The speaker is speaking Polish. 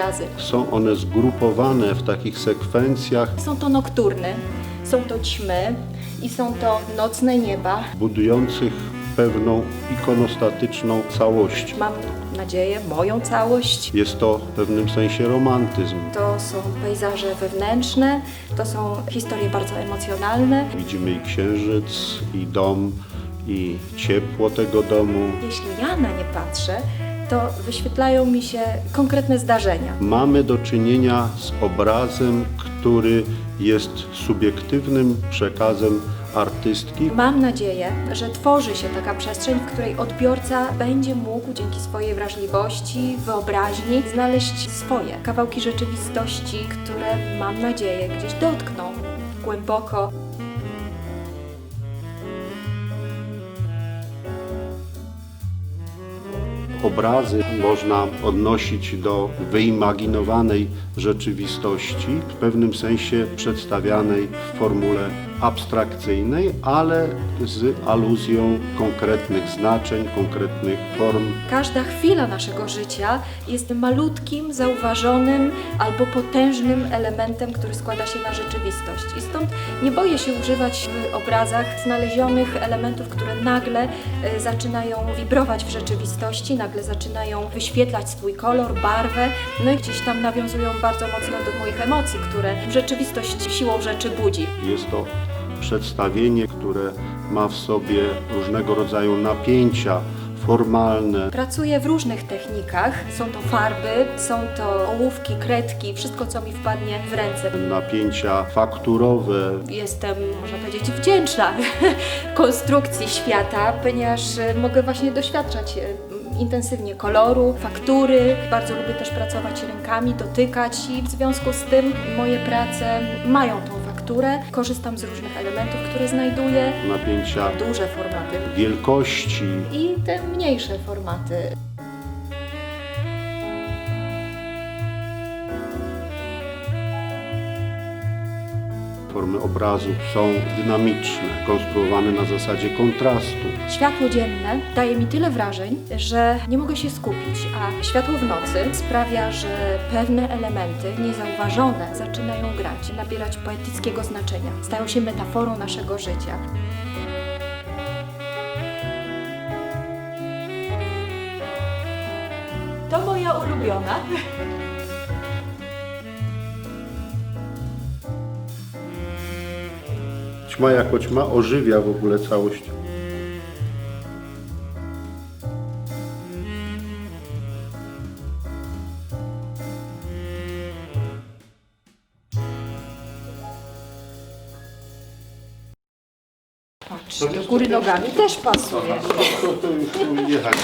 obrazy. Są one zgrupowane w takich sekwencjach Są to nokturny, są to ćmy i są to nocne nieba. budujących pewną ikonostatyczną całość. Mam nadzieję, moją całość. Jest to w pewnym sensie romantyzm. To są pejzaże wewnętrzne, to są historie bardzo emocjonalne. Widzimy i księżyc, i dom, i ciepło tego domu. Jeśli ja na nie patrzę, to wyświetlają mi się konkretne zdarzenia. Mamy do czynienia z obrazem, który jest subiektywnym przekazem artystki. Mam nadzieję, że tworzy się taka przestrzeń, w której odbiorca będzie mógł dzięki swojej wrażliwości, wyobraźni znaleźć swoje kawałki rzeczywistości, które mam nadzieję gdzieś dotkną głęboko. Obrazy można odnosić do wyimaginowanej rzeczywistości, w pewnym sensie przedstawianej w formule abstrakcyjnej, ale z aluzją konkretnych znaczeń, konkretnych form. Każda chwila naszego życia jest malutkim, zauważonym albo potężnym elementem, który składa się na rzeczywistość. I stąd nie boję się używać w obrazach znalezionych elementów, które nagle e, zaczynają wibrować w rzeczywistości, nagle zaczynają wyświetlać swój kolor, barwę, no i gdzieś tam nawiązują bardzo mocno do moich emocji, które rzeczywistość siłą rzeczy budzi. Jest to przedstawienie, które ma w sobie różnego rodzaju napięcia formalne, Pracuję w różnych technikach. Są to farby, są to ołówki, kredki, wszystko co mi wpadnie w ręce. napięcia fakturowe, Jestem, można powiedzieć, wdzięczna konstrukcji świata, ponieważ e, mogę właśnie doświadczać e, intensywnie koloru, faktury. Bardzo lubię też pracować rękami, dotykać i w związku z tym moje prace mają tą Korzystam z różnych elementów, które znajduję. napięcia Duże formaty wielkości, i te mniejsze formaty. Formy obrazu są dynamiczne, konstruowane na zasadzie kontrastu. Światło dzienne daje mi tyle wrażeń, że nie mogę się skupić, a światło w nocy sprawia, że pewne elementy niezauważone zaczynają grać, nabierać poetyckiego znaczenia, stają się metaforą naszego życia. To moja ulubiona. Ćma jako ćma ożywia w ogóle całość. Patrz, do góry nogami też pasuje. To, to już jechać.